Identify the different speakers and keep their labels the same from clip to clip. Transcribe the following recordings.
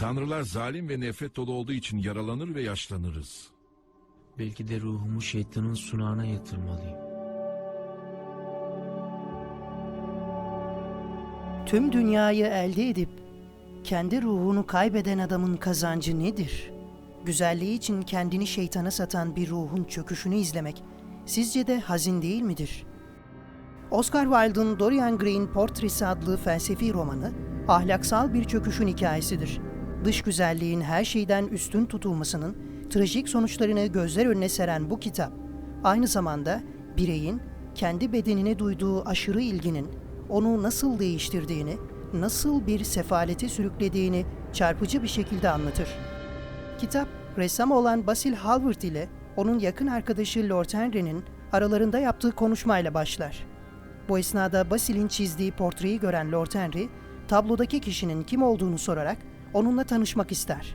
Speaker 1: Tanrılar zalim ve nefret dolu olduğu için yaralanır ve yaşlanırız.
Speaker 2: Belki de ruhumu şeytanın sunağına yatırmalıyım.
Speaker 3: Tüm dünyayı elde edip kendi ruhunu kaybeden adamın kazancı nedir? Güzelliği için kendini şeytana satan bir ruhun çöküşünü izlemek sizce de hazin değil midir? Oscar Wilde'ın Dorian Gray'in Portresi adlı felsefi romanı ahlaksal bir çöküşün hikayesidir. Dış güzelliğin her şeyden üstün tutulmasının trajik sonuçlarını gözler önüne seren bu kitap, aynı zamanda bireyin kendi bedenine duyduğu aşırı ilginin onu nasıl değiştirdiğini, nasıl bir sefalete sürüklediğini çarpıcı bir şekilde anlatır. Kitap, ressam olan Basil Hallward ile onun yakın arkadaşı Lord Henry'nin aralarında yaptığı konuşmayla başlar. Bu esnada Basil'in çizdiği portreyi gören Lord Henry, tablodaki kişinin kim olduğunu sorarak onunla tanışmak ister.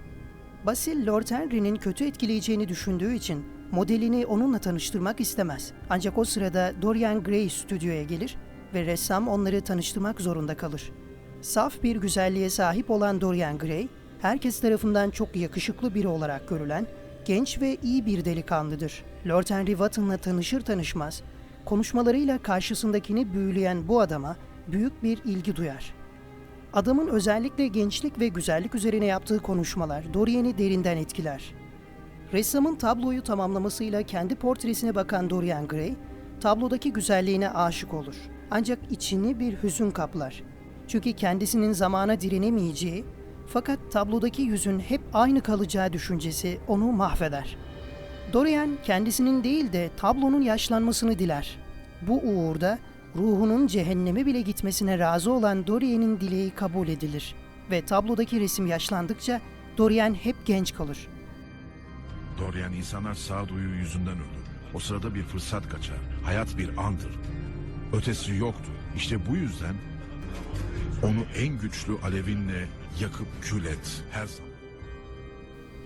Speaker 3: Basil, Lord Henry'nin kötü etkileyeceğini düşündüğü için modelini onunla tanıştırmak istemez. Ancak o sırada Dorian Gray stüdyoya gelir ve ressam onları tanıştırmak zorunda kalır. Saf bir güzelliğe sahip olan Dorian Gray, herkes tarafından çok yakışıklı biri olarak görülen, genç ve iyi bir delikanlıdır. Lord Henry Wotton'la tanışır tanışmaz, konuşmalarıyla karşısındakini büyüleyen bu adama büyük bir ilgi duyar. Adamın özellikle gençlik ve güzellik üzerine yaptığı konuşmalar Dorian'i derinden etkiler. Ressamın tabloyu tamamlamasıyla kendi portresine bakan Dorian Gray, tablodaki güzelliğine aşık olur. Ancak içini bir hüzün kaplar. Çünkü kendisinin zamana direnemeyeceği, fakat tablodaki yüzün hep aynı kalacağı düşüncesi onu mahveder. Dorian kendisinin değil de tablonun yaşlanmasını diler. Bu uğurda ruhunun cehenneme bile gitmesine razı olan Dorian'in dileği kabul edilir ve tablodaki resim yaşlandıkça Dorian hep genç kalır.
Speaker 1: Dorian insanlar sağduyu yüzünden ölür. O sırada bir fırsat kaçar. Hayat bir andır. Ötesi yoktu. İşte bu yüzden onu en güçlü alevinle yakıp kül et her zaman.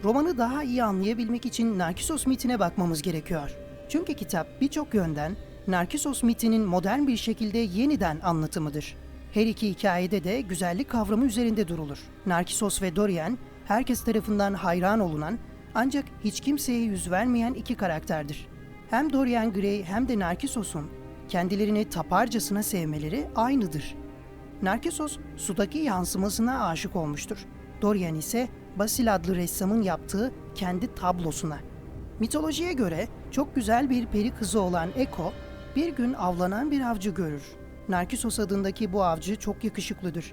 Speaker 3: Romanı daha iyi anlayabilmek için Narkisos mitine bakmamız gerekiyor. Çünkü kitap birçok yönden Narkisos mitinin modern bir şekilde yeniden anlatımıdır. Her iki hikayede de güzellik kavramı üzerinde durulur. Narkisos ve Dorian, herkes tarafından hayran olunan ancak hiç kimseye yüz vermeyen iki karakterdir. Hem Dorian Gray hem de Narkisos'un kendilerini taparcasına sevmeleri aynıdır. Narkisos sudaki yansımasına aşık olmuştur. Dorian ise Basil adlı ressamın yaptığı kendi tablosuna. Mitolojiye göre çok güzel bir peri kızı olan Eko bir gün avlanan bir avcı görür. Narkisos adındaki bu avcı çok yakışıklıdır.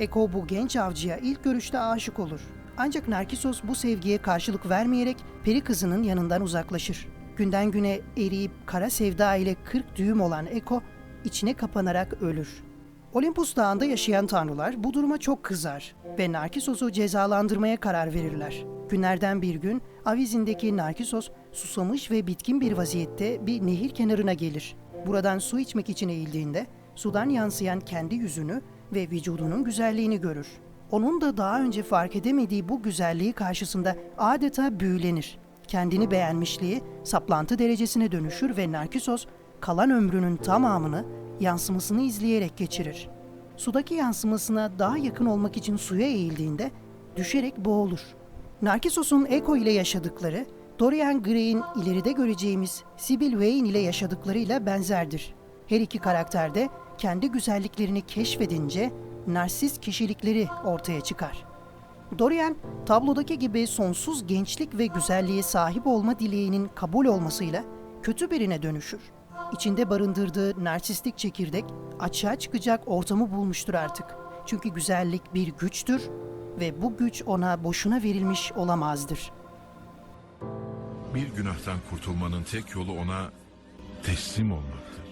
Speaker 3: Eko bu genç avcıya ilk görüşte aşık olur. Ancak Narkisos bu sevgiye karşılık vermeyerek peri kızının yanından uzaklaşır. Günden güne eriyip kara sevda ile 40 düğüm olan Eko içine kapanarak ölür. Olimpus Dağı'nda yaşayan tanrılar bu duruma çok kızar ve Narkisos'u cezalandırmaya karar verirler. Günlerden bir gün Avizin'deki Narkisos susamış ve bitkin bir vaziyette bir nehir kenarına gelir. Buradan su içmek için eğildiğinde sudan yansıyan kendi yüzünü ve vücudunun güzelliğini görür. Onun da daha önce fark edemediği bu güzelliği karşısında adeta büyülenir. Kendini beğenmişliği saplantı derecesine dönüşür ve Narkisos kalan ömrünün tamamını yansımasını izleyerek geçirir. Sudaki yansımasına daha yakın olmak için suya eğildiğinde düşerek boğulur. Narkissos'un Eko ile yaşadıkları, Dorian Gray'in ileride göreceğimiz Sibyl Vane ile yaşadıklarıyla benzerdir. Her iki karakter de kendi güzelliklerini keşfedince narsist kişilikleri ortaya çıkar. Dorian, tablodaki gibi sonsuz gençlik ve güzelliğe sahip olma dileğinin kabul olmasıyla kötü birine dönüşür. İçinde barındırdığı narsistik çekirdek açığa çıkacak ortamı bulmuştur artık. Çünkü güzellik bir güçtür ve bu güç ona boşuna verilmiş olamazdır.
Speaker 1: Bir günahtan kurtulmanın tek yolu ona teslim olmaktır.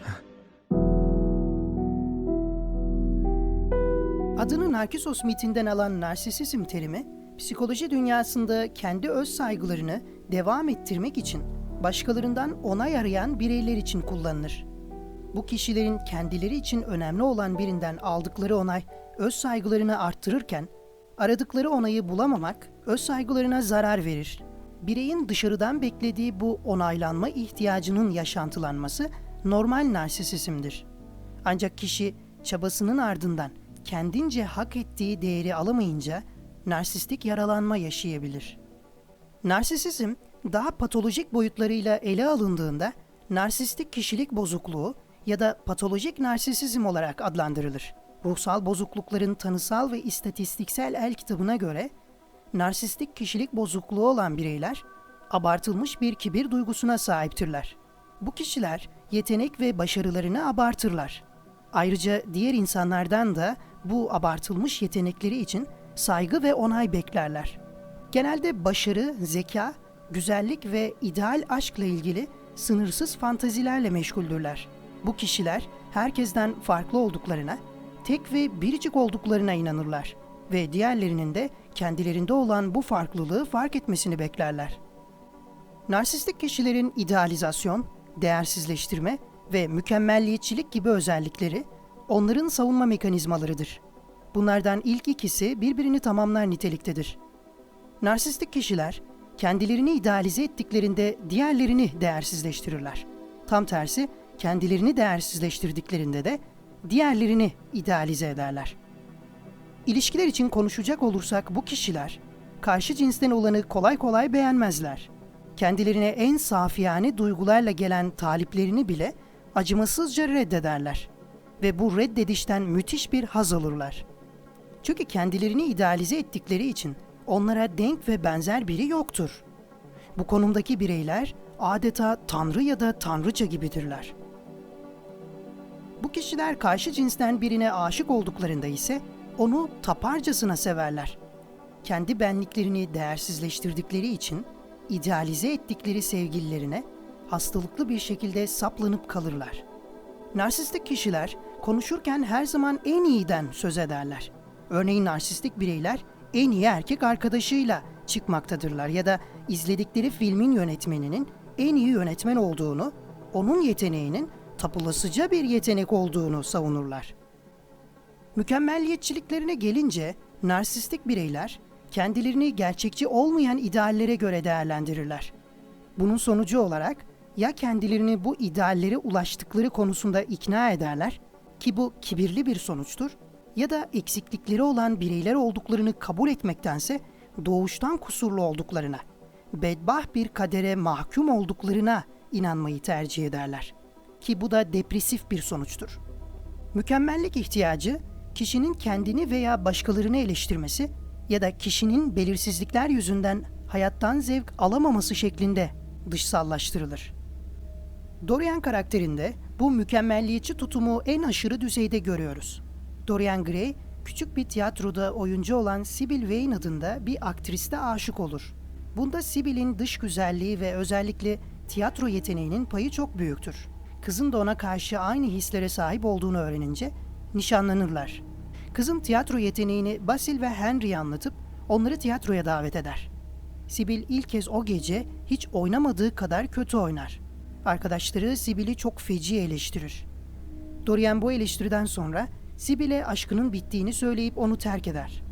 Speaker 3: Adını Narkisos mitinden alan narsisizm terimi, psikoloji dünyasında kendi öz saygılarını devam ettirmek için başkalarından onay arayan bireyler için kullanılır. Bu kişilerin kendileri için önemli olan birinden aldıkları onay öz saygılarını arttırırken, aradıkları onayı bulamamak öz saygılarına zarar verir. Bireyin dışarıdan beklediği bu onaylanma ihtiyacının yaşantılanması normal narsisizmdir. Ancak kişi çabasının ardından kendince hak ettiği değeri alamayınca narsistik yaralanma yaşayabilir. Narsisizm daha patolojik boyutlarıyla ele alındığında narsistik kişilik bozukluğu ya da patolojik narsisizm olarak adlandırılır. Ruhsal bozuklukların tanısal ve istatistiksel el kitabına göre narsistik kişilik bozukluğu olan bireyler abartılmış bir kibir duygusuna sahiptirler. Bu kişiler yetenek ve başarılarını abartırlar. Ayrıca diğer insanlardan da bu abartılmış yetenekleri için saygı ve onay beklerler. Genelde başarı, zeka, güzellik ve ideal aşkla ilgili sınırsız fantazilerle meşguldürler. Bu kişiler herkesten farklı olduklarına, tek ve biricik olduklarına inanırlar ve diğerlerinin de kendilerinde olan bu farklılığı fark etmesini beklerler. Narsistik kişilerin idealizasyon, değersizleştirme ve mükemmelliyetçilik gibi özellikleri onların savunma mekanizmalarıdır. Bunlardan ilk ikisi birbirini tamamlar niteliktedir. Narsistik kişiler kendilerini idealize ettiklerinde diğerlerini değersizleştirirler. Tam tersi kendilerini değersizleştirdiklerinde de diğerlerini idealize ederler. İlişkiler için konuşacak olursak bu kişiler karşı cinsten olanı kolay kolay beğenmezler. Kendilerine en safiyane duygularla gelen taliplerini bile acımasızca reddederler ve bu reddedişten müthiş bir haz alırlar. Çünkü kendilerini idealize ettikleri için onlara denk ve benzer biri yoktur. Bu konumdaki bireyler adeta tanrı ya da tanrıça gibidirler. Bu kişiler karşı cinsten birine aşık olduklarında ise onu taparcasına severler. Kendi benliklerini değersizleştirdikleri için idealize ettikleri sevgililerine hastalıklı bir şekilde saplanıp kalırlar. Narsistik kişiler konuşurken her zaman en iyiden söz ederler. Örneğin narsistik bireyler en iyi erkek arkadaşıyla çıkmaktadırlar ya da izledikleri filmin yönetmeninin en iyi yönetmen olduğunu, onun yeteneğinin tapılasıca bir yetenek olduğunu savunurlar. Mükemmelliyetçiliklerine gelince narsistik bireyler kendilerini gerçekçi olmayan ideallere göre değerlendirirler. Bunun sonucu olarak ya kendilerini bu ideallere ulaştıkları konusunda ikna ederler ki bu kibirli bir sonuçtur ya da eksiklikleri olan bireyler olduklarını kabul etmektense doğuştan kusurlu olduklarına, bedbah bir kadere mahkum olduklarına inanmayı tercih ederler. Ki bu da depresif bir sonuçtur. Mükemmellik ihtiyacı kişinin kendini veya başkalarını eleştirmesi ya da kişinin belirsizlikler yüzünden hayattan zevk alamaması şeklinde dışsallaştırılır. Dorian karakterinde bu mükemmelliyetçi tutumu en aşırı düzeyde görüyoruz. Dorian Gray, küçük bir tiyatroda oyuncu olan Sybil Vane adında bir aktriste aşık olur. Bunda Sibyl'in dış güzelliği ve özellikle tiyatro yeteneğinin payı çok büyüktür. Kızın da ona karşı aynı hislere sahip olduğunu öğrenince nişanlanırlar. Kızın tiyatro yeteneğini Basil ve Henry'e anlatıp onları tiyatroya davet eder. Sibyl ilk kez o gece hiç oynamadığı kadar kötü oynar. Arkadaşları Sibyl'i çok feci eleştirir. Dorian bu eleştiriden sonra Sibyl'e aşkının bittiğini söyleyip onu terk eder.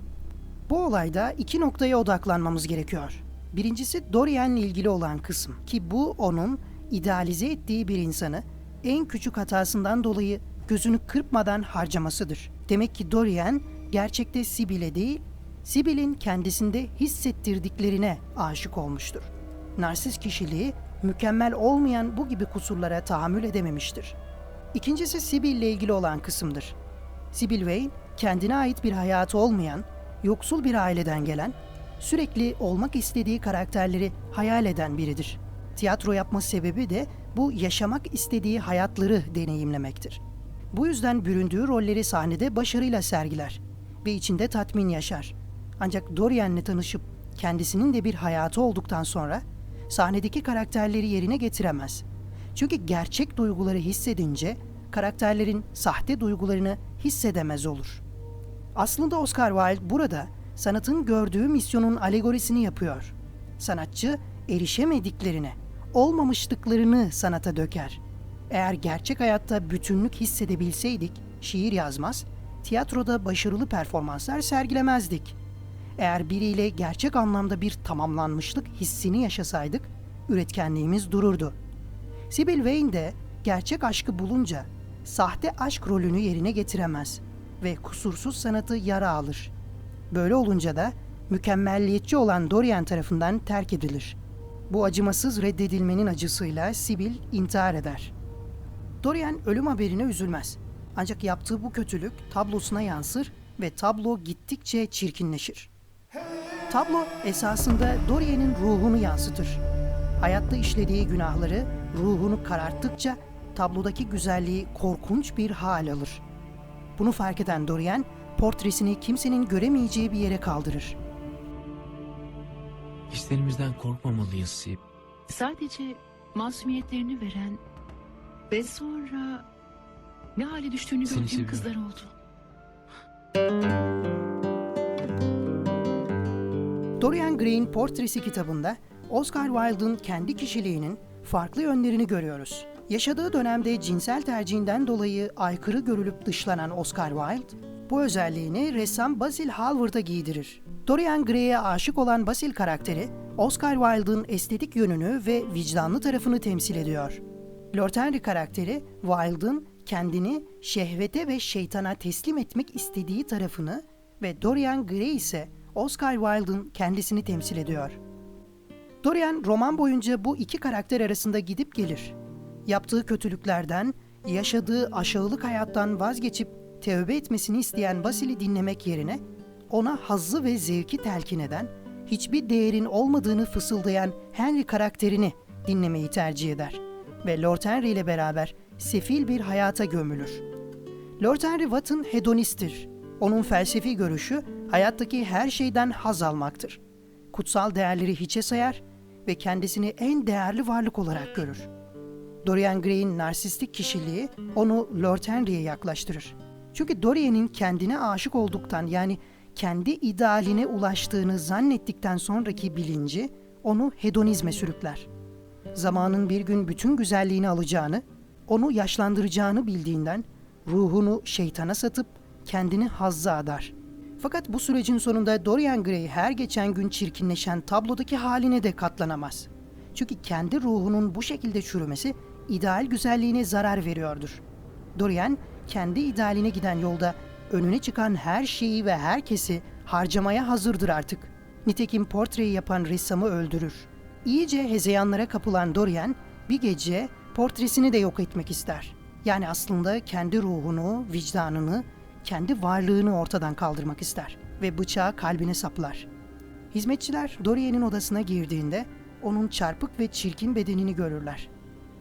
Speaker 3: Bu olayda iki noktaya odaklanmamız gerekiyor. Birincisi Dorian'la ilgili olan kısım ki bu onun idealize ettiği bir insanı en küçük hatasından dolayı gözünü kırpmadan harcamasıdır. Demek ki Dorian gerçekte Sibyl'e değil, Sibyl'in kendisinde hissettirdiklerine aşık olmuştur. Narsis kişiliği mükemmel olmayan bu gibi kusurlara tahammül edememiştir. İkincisi Sibyl ile ilgili olan kısımdır. Sibyl Vane kendine ait bir hayatı olmayan, yoksul bir aileden gelen, sürekli olmak istediği karakterleri hayal eden biridir. Tiyatro yapma sebebi de bu yaşamak istediği hayatları deneyimlemektir. Bu yüzden büründüğü rolleri sahnede başarıyla sergiler ve içinde tatmin yaşar. Ancak Dorian'le tanışıp kendisinin de bir hayatı olduktan sonra sahnedeki karakterleri yerine getiremez. Çünkü gerçek duyguları hissedince karakterlerin sahte duygularını hissedemez olur. Aslında Oscar Wilde burada sanatın gördüğü misyonun alegorisini yapıyor. Sanatçı erişemediklerine, olmamışlıklarını sanata döker. Eğer gerçek hayatta bütünlük hissedebilseydik, şiir yazmaz, tiyatroda başarılı performanslar sergilemezdik. Eğer biriyle gerçek anlamda bir tamamlanmışlık hissini yaşasaydık, üretkenliğimiz dururdu. Sibyl Vane de gerçek aşkı bulunca sahte aşk rolünü yerine getiremez ve kusursuz sanatı yara alır. Böyle olunca da mükemmelliyetçi olan Dorian tarafından terk edilir. Bu acımasız reddedilmenin acısıyla Sibyl intihar eder. Dorian ölüm haberine üzülmez. Ancak yaptığı bu kötülük tablosuna yansır ve tablo gittikçe çirkinleşir. Tablo esasında Dorian'in ruhunu yansıtır. Hayatta işlediği günahları ruhunu kararttıkça tablodaki güzelliği korkunç bir hal alır. Bunu fark eden Dorian, portresini kimsenin göremeyeceği bir yere kaldırır.
Speaker 2: Hislerimizden korkmamalıyız Sib.
Speaker 4: Sadece masumiyetlerini veren ve sonra ne hale düştüğünü
Speaker 2: Seni
Speaker 4: gördüğüm
Speaker 2: seviyorum.
Speaker 4: kızlar oldu.
Speaker 3: Dorian Gray'in Portresi kitabında Oscar Wilde'ın kendi kişiliğinin farklı yönlerini görüyoruz. Yaşadığı dönemde cinsel tercihinden dolayı aykırı görülüp dışlanan Oscar Wilde, bu özelliğini ressam Basil Hallward'a giydirir. Dorian Gray'e aşık olan Basil karakteri, Oscar Wilde'ın estetik yönünü ve vicdanlı tarafını temsil ediyor. Lord Henry karakteri, Wilde'ın kendini şehvete ve şeytana teslim etmek istediği tarafını ve Dorian Gray ise Oscar Wilde'ın kendisini temsil ediyor. Dorian roman boyunca bu iki karakter arasında gidip gelir. Yaptığı kötülüklerden, yaşadığı aşağılık hayattan vazgeçip tövbe etmesini isteyen Basil'i dinlemek yerine ona hazzı ve zevki telkin eden, hiçbir değerin olmadığını fısıldayan Henry karakterini dinlemeyi tercih eder ve Lord Henry ile beraber sefil bir hayata gömülür. Lord Henry Wotton hedonisttir. Onun felsefi görüşü hayattaki her şeyden haz almaktır. Kutsal değerleri hiçe sayar ve kendisini en değerli varlık olarak görür. Dorian Gray'in narsistik kişiliği onu Lord Henry'e yaklaştırır. Çünkü Dorian'in kendine aşık olduktan yani kendi idealine ulaştığını zannettikten sonraki bilinci onu hedonizme sürükler. Zamanın bir gün bütün güzelliğini alacağını, onu yaşlandıracağını bildiğinden ruhunu şeytana satıp kendini hazza adar. Fakat bu sürecin sonunda Dorian Gray her geçen gün çirkinleşen tablodaki haline de katlanamaz. Çünkü kendi ruhunun bu şekilde çürümesi ideal güzelliğine zarar veriyordur. Dorian kendi idealine giden yolda önüne çıkan her şeyi ve herkesi harcamaya hazırdır artık. Nitekim portreyi yapan ressamı öldürür. İyice hezeyanlara kapılan Dorian bir gece portresini de yok etmek ister. Yani aslında kendi ruhunu, vicdanını, kendi varlığını ortadan kaldırmak ister ve bıçağı kalbine saplar. Hizmetçiler Dorian'in odasına girdiğinde onun çarpık ve çirkin bedenini görürler.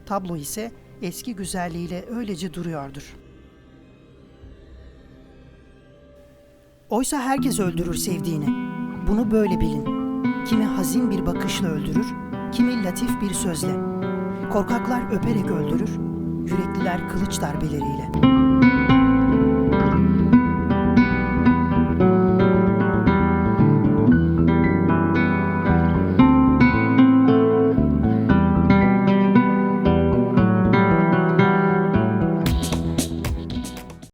Speaker 3: Tablo ise eski güzelliğiyle öylece duruyordur. Oysa herkes öldürür sevdiğini. Bunu böyle bilin. Kimi hazin bir bakışla öldürür, kimi latif bir sözle. Korkaklar öperek öldürür, yürekliler kılıç darbeleriyle.''